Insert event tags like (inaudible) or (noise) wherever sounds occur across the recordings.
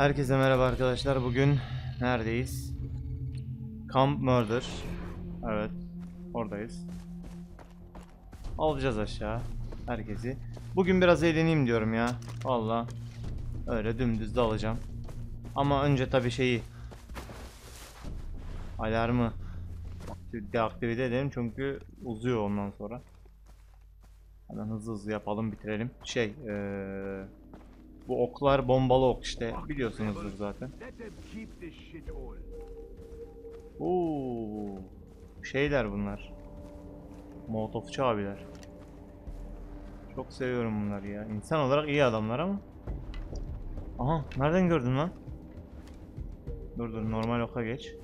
Herkese merhaba arkadaşlar. Bugün neredeyiz? Camp Murder. Evet. Oradayız. Alacağız aşağı herkesi. Bugün biraz eğleneyim diyorum ya. Valla. Öyle dümdüz de alacağım. Ama önce tabii şeyi alarmı deaktive edelim çünkü uzuyor ondan sonra. Hemen hızlı hızlı yapalım bitirelim. Şey eee bu oklar bombalı ok işte biliyorsunuzdur zaten. Oo, şeyler bunlar. Molotofçu abiler. Çok seviyorum bunları ya. İnsan olarak iyi adamlar ama. Aha, nereden gördün lan? Dur dur, normal oka geç.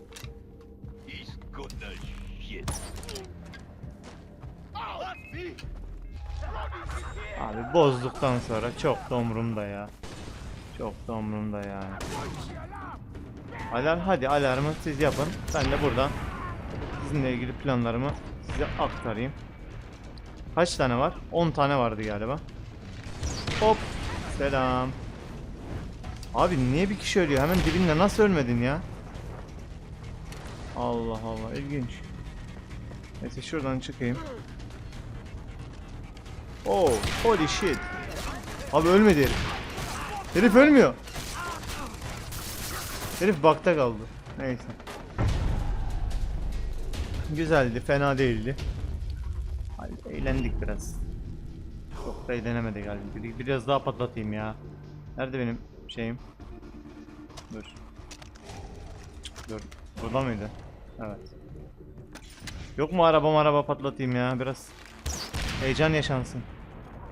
Abi bozduktan sonra çok da umurumda ya. Çok da umurumda yani. Alarm hadi alarmı siz yapın. Ben de buradan sizinle ilgili planlarımı size aktarayım. Kaç tane var? 10 tane vardı galiba. Hop. Selam. Abi niye bir kişi ölüyor? Hemen dibinde nasıl ölmedin ya? Allah Allah ilginç. Neyse şuradan çıkayım. Oh, holy shit. Abi ölmedi herif. Herif ölmüyor. Herif bakta kaldı. Neyse. Güzeldi, fena değildi. Hadi eğlendik biraz. Çok da eğlenemedik galiba. Bir- Biraz daha patlatayım ya. Nerede benim şeyim? Dur. Dur. Burada mıydı? Evet. Yok mu araba araba patlatayım ya biraz. Heyecan yaşansın.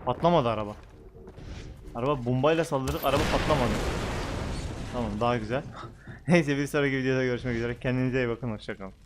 Patlamadı araba. Araba bombayla saldırdık, araba patlamadı. Tamam, daha güzel. (laughs) Neyse bir sonraki videoda görüşmek üzere. Kendinize iyi bakın, hoşçakalın.